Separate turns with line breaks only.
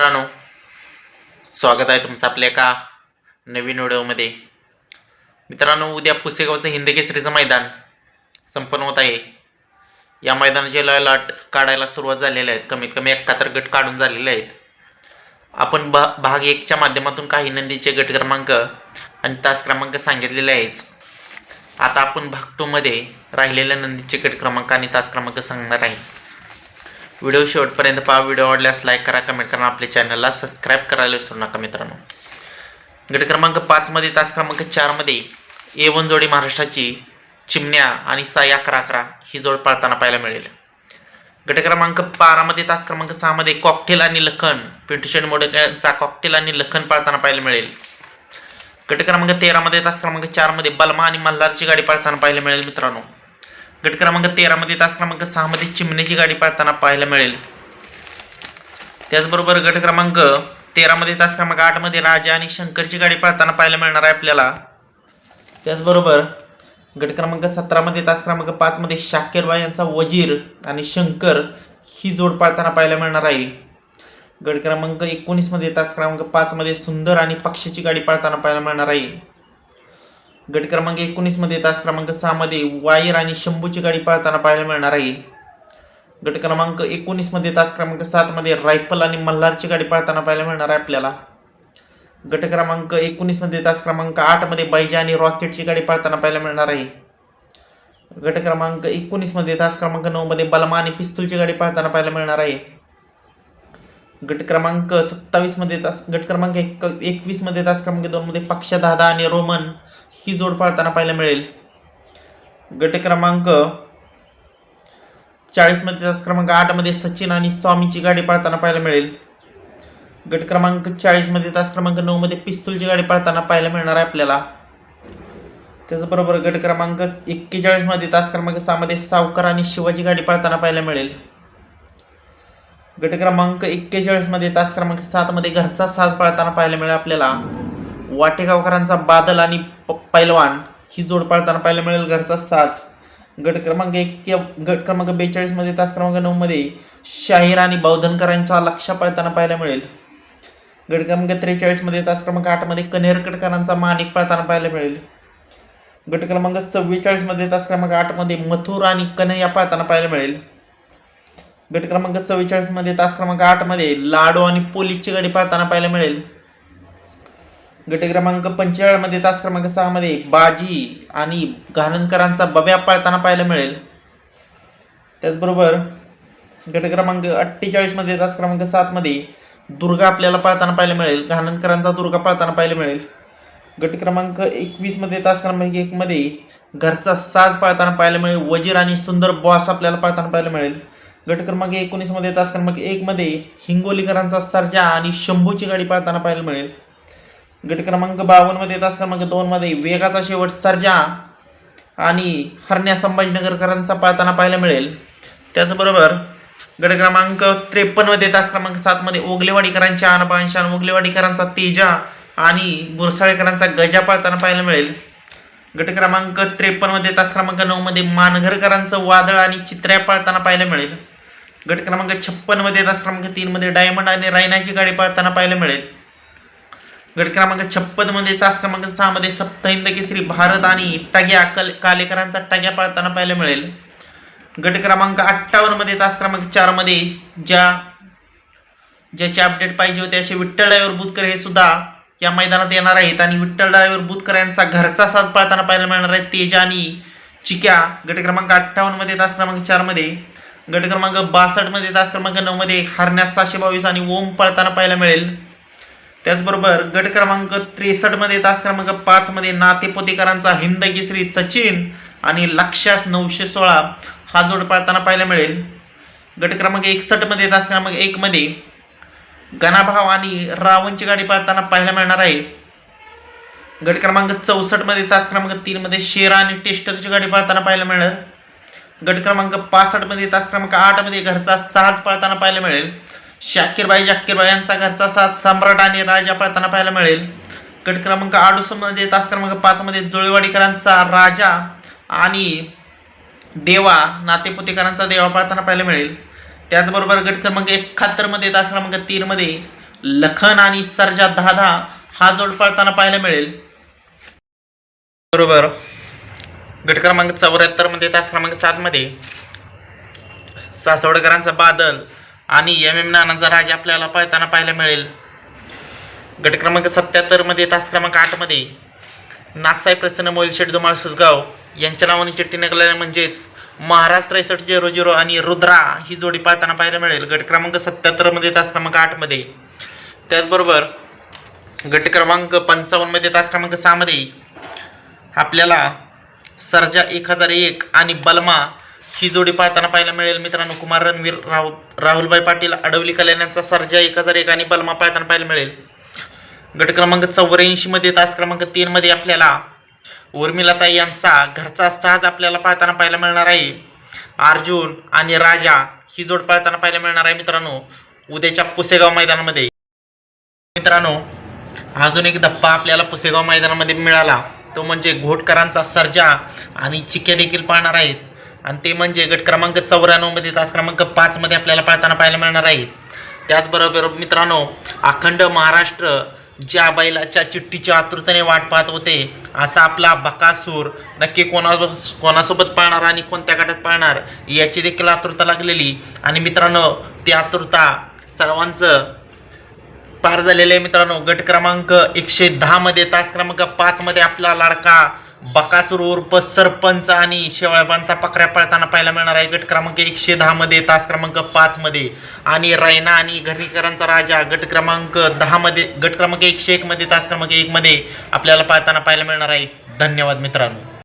मित्रांनो स्वागत आहे तुमचं आपल्या एका नवीन व्हिडिओमध्ये. मित्रांनो उद्या पुसेगावचं हिंदकेसरीचं मैदान संपन्न होत आहे. या मैदानाचे लॉट काढायला सुरुवात झालेल्या आहेत. कमीत कमी एकाहत्तर गट काढून झालेले आहेत. आपण भा भाग एकच्या माध्यमातून काही नंदीचे गट क्रमांक आणि तास क्रमांक सांगितलेले आहेच आता आपण भाग टूमध्ये राहिलेल्या नंदीचे गट क्रमांक आणि तास क्रमांक सांगणार आहे. व्हिडिओ शेवटपर्यंत पहा. व्हिडिओ आवडल्यास लाईक करा कमेंट करा आपल्या चॅनलला सबस्क्राईब करायला विसरू नका मित्रांनो. गट क्रमांक पाचमध्ये तास क्रमांक चारमध्ये ए वन जोडी महाराष्ट्राची चिमण्या आणि साई अकरा अकरा ही जोड पाळताना पाहायला मिळेल. गट क्रमांक बारामध्ये तास क्रमांक सहामध्ये कॉकटेल आणि लखन पिंटूशन मोडचा कॉकटेल आणि लखन पाळताना पाहायला मिळेल. गट क्रमांक तेरामध्ये तास क्रमांक चारमध्ये बलमा आणि मल्हारची गाडी पाळताना पाहायला मिळेल मित्रांनो. गट क्रमांक तेरामध्ये तास क्रमांक सहामध्ये चिमणीची गाडी पाळताना पाहायला मिळेल. त्याचबरोबर गट क्रमांक तेरामध्ये तास क्रमांक आठमध्ये राजा आणि शंकरची गाडी पाळताना पाहायला मिळणार आहे आपल्याला. त्याचबरोबर गट क्रमांक सतरामध्ये तास क्रमांक पाचमध्ये शाकेरबाई यांचा वजीर आणि शंकर ही जोड पाळताना पाहायला मिळणार आहे. गट क्रमांक एकोणीसमध्ये तास क्रमांक पाचमध्ये सुंदर आणि पक्षाची गाडी पाळताना पाहायला मिळणार आहे. गट क्रमांक एकोणीसमध्ये तास क्रमांक सहामध्ये वायर आणि शंभूची गाडी पाळताना पाहायला मिळणार आहे. गट क्रमांक एकोणीसमध्ये तास क्रमांक सातमध्ये रायफल आणि मल्हारची गाडी पाळताना पाहायला मिळणार आहे आपल्याला. गट क्रमांक एकोणीसमध्ये तास क्रमांक आठमध्ये बैजा आणि रॉकेटची गाडी पाळताना पाहायला मिळणार आहे. गट क्रमांक एकोणीसमध्ये तास क्रमांक नऊमध्ये बलमा आणि पिस्तूलची गाडी पाळताना पाहायला मिळणार आहे. गट क्रमांक सत्तावीसमध्ये तास गट क्रमांक एक एकवीसमध्ये तास क्रमांक दोनमध्ये पक्षा दादा आणि रोमन ही जोड पाळताना पाहायला मिळेल. गट क्रमांक चाळीसमध्ये तास क्रमांक आठमध्ये सचिन आणि स्वामीची गाडी पाळताना पाहायला मिळेल. गट क्रमांक चाळीसमध्ये तास क्रमांक नऊमध्ये पिस्तूलची गाडी पाळताना पाहायला मिळणार आहे आपल्याला. त्याचबरोबर गट क्रमांक एक्केचाळीसमध्ये तास क्रमांक सहामध्ये सावकार आणि शिवाजी गाडी पाळताना पाहायला मिळेल. गट क्रमांक एक्केचाळीसमध्ये तास क्रमांक सातमध्ये घरचा साज पाळताना पाहायला मिळेल आपल्याला. वाटेगावकरांचा बादल आणि प- पैलवान ही जोड पाळताना पाहायला मिळेल घरचा साज. गट क्रमांक एक गट क्रमांक बेचाळीसमध्ये तास क्रमांक नऊमध्ये शाहीर आणि बौद्धनकरांचा लक्ष पाळताना पाहायला मिळेल. गट क्रमांक त्रेचाळीसमध्ये तास क्रमांक आठमध्ये कनेरकडकरांचा मानिक पाळताना पाहायला मिळेल. गट क्रमांक चव्वेचाळीसमध्ये तास क्रमांक आठमध्ये मथुर आणि कन्हैया पाळताना पाहायला मिळेल. गट क्रमांक चव्वेचाळीसमध्ये तास क्रमांक आठमध्ये लाडो आणि पोलीसची गाडी पाळताना पाहायला मिळेल. गट क्रमांक पंचेचाळीसमध्ये तास क्रमांक सहामध्ये बाजी आणि घाणनकरांचा बब्या पाळताना पाहायला मिळेल. त्याचबरोबर गट क्रमांक अठ्ठेचाळीसमध्ये तास क्रमांक सातमध्ये दुर्गा आपल्याला पाळताना पाहायला मिळेल. घाणनकरांचा दुर्गा पाळताना पाहायला मिळेल. गट क्रमांक एकवीसमध्ये तास क्रमांक एकमध्ये घरचा साज पाळताना पाहायला मिळेल. वजीर आणि सुंदर बॉस आपल्याला पाळताना पाहायला मिळेल. गट क्रमांक एकोणीसमध्ये तास क्रमांक एकमध्ये हिंगोलीकरांचा सर्जा आणि शंभूची गाडी पाळताना पाहायला मिळेल. गट क्रमांक बावन्नमध्ये तास क्रमांक दोनमध्ये वेगाचा शेवट सर्जा आणि हरण्या संभाजीनगरकरांचा पाळताना पाहायला मिळेल. त्याचबरोबर गट क्रमांक त्रेपन्नमध्ये तास क्रमांक सातमध्ये ओगलेवाडीकरांच्या अनपांशान ओगलेवाडीकरांचा तेजा आणि गुरसाळेकरांचा गजा पाळताना पाहायला मिळेल. गट क्रमांक त्रेपन्नमध्ये तास क्रमांक नऊमध्ये मानघरकरांचं वादळ आणि चित्र्या पाळताना पाहायला मिळेल. गट क्रमांक छप्पनमध्ये तास क्रमांक तीनमध्ये डायमंड आणि रायनाची गाडी पाळताना पाहायला मिळेल. गट क्रमांक छप्पनमध्ये तास क्रमांक सहामध्ये सप्तहिंद केसरी भारत आणि टाग्या कल कालेकरांचा टाग्या पाळताना पाहायला मिळेल. गट क्रमांक अठ्ठावन्नमध्ये तास क्रमांक चारमध्ये ज्या ज्याचे अपडेट पाहिजे होते असे विठ्ठल बुतकर हे सुद्धा या मैदानात येणार आहेत आणि विठ्ठल ड्रायव्हर बुतकर यांचा घरचा साज पाळताना पाहायला मिळणार आहे. तेजा आणि चिक्या गट क्रमांक अठ्ठावन्नमध्ये तास क्रमांक चारमध्ये गट क्रमांक बासष्टमध्ये तास क्रमांक नऊमध्ये हरण्यास सहाशे बावीस आणि ओम पळताना पाहायला मिळेल. त्याचबरोबर गट क्रमांक त्रेसष्टमध्ये तास क्रमांक पाचमध्ये नातेपोतेकरांचा हिंद केसरी सचिन आणि लक्षास नऊशे सोळा हा जोड पाळताना पाहायला मिळेल. गट क्रमांक एकसष्टमध्ये तास क्रमांक एकमध्ये गणाभाव आणि रावणची गाडी पाळताना पाहायला मिळणार आहे. गट क्रमांक चौसष्टमध्ये तास क्रमांक तीनमध्ये शेरा आणि टेस्टरची गाडी पाळताना पाहायला मिळेल. गट क्रमांक पासष्टमध्ये तास क्रमांक आठमध्ये घरचा साज पाळताना पाहायला मिळेल. शाकीरबाई जाकीरबाई यांचा घरचा साज सम्राट आणि राजा पाळताना पाहायला मिळेल. गट क्रमांक अडुसष्टमध्ये तास क्रमांक पाचमध्ये जुळेवाडीकरांचा राजा आणि देवा नातेपुतेकरांचा देवा पाळताना पाहायला मिळेल. त्याचबरोबर गट क्रमांक एकाहत्तरमध्ये तास क्रमांक तीनमध्ये लखन आणि सर्जा दहा दहा हा जोड पळताना पाहायला मिळेल. बरोबर. गट क्रमांक चौऱ्याहत्तरमध्ये तास क्रमांक सात मध्ये सासवडकरांचा बादल आणि एम एम नानाचा राजा आपल्याला पळताना पाहायला मिळेल. गट क्रमांक सत्याहत्तरमध्ये तास क्रमांक आठमध्ये नाथसाई प्रसन्न मोलशेठ धुमाळ सुसगाव यांच्या नावाने चिठ्ठी निघाल्याने म्हणजेच महाराष्ट्र त्रेसष्ट झिरो झिरो आणि रुद्रा ही जोडी पाहताना पाहायला मिळेल. गट क्रमांक सत्याहत्तरमध्ये तास क्रमांक आठमध्ये त्याचबरोबर गट क्रमांक पंचावन्नमध्ये तास क्रमांक सहामध्ये आपल्याला सर्जा एक हजार एक आणि बलमा ही जोडी पाहताना पाहायला मिळेल. मित्रांनो कुमार रणवीर राहुल राहुलभाई पाटील अडवली कल्याणांचा सर्जा एक हजार एक आणि बलमा पाहताना पाहायला मिळेल. गट क्रमांक चौऱ्याऐंशीमध्ये तास क्रमांक तीनमध्ये आपल्याला उर्मिलाताई यांचा घरचा साज आपल्याला पाहताना पाहायला मिळणार आहे. अर्जुन आणि राजा ही जोड पाहताना पाहायला मिळणार आहे मित्रांनो. उद्याच्या पुसेगाव मैदानामध्ये. मित्रांनो अजून एक धप्पा आपल्याला पुसेगाव मैदानामध्ये मिळाला. तो म्हणजे घोटकरांचा सर्जा आणि चिक्या देखील पाहणार आहेत. आणि ते म्हणजे गट क्रमांक चौऱ्याण्णवमध्ये तास क्रमांक पाचमध्ये आपल्याला पाळताना पाहायला मिळणार आहेत. त्याचबरोबर मित्रांनो अखंड महाराष्ट्र ज्या बैलाच्या चिठ्ठीच्या आतुरतेने वाट पाहत होते असा आपला बकासूर नक्की कोणा कोणासोबत पाळणार आणि कोणत्या गटात पाळणार याची देखील आतुरता लागलेली. आणि मित्रांनो ती आतुरता सर्वांचं पार झालेले आहे मित्रांनो. गट क्रमांक एकशे दहामध्ये तास क्रमांक पाचमध्ये आपला लाडका बकासूर उर्फ सरपंच आणि शेवळपांचा पकड्या पळताना पाहायला मिळणार आहे. गट क्रमांक एकशे दहामध्ये तास क्रमांक पाचमध्ये आणि रैना आणि घरणीकरांचा राजा गट क्रमांक दहामध्ये गट क्रमांक एकशे एकमध्ये तास क्रमांक एकमध्ये आपल्याला पाहताना पाहायला मिळणार आहे. धन्यवाद मित्रांनो.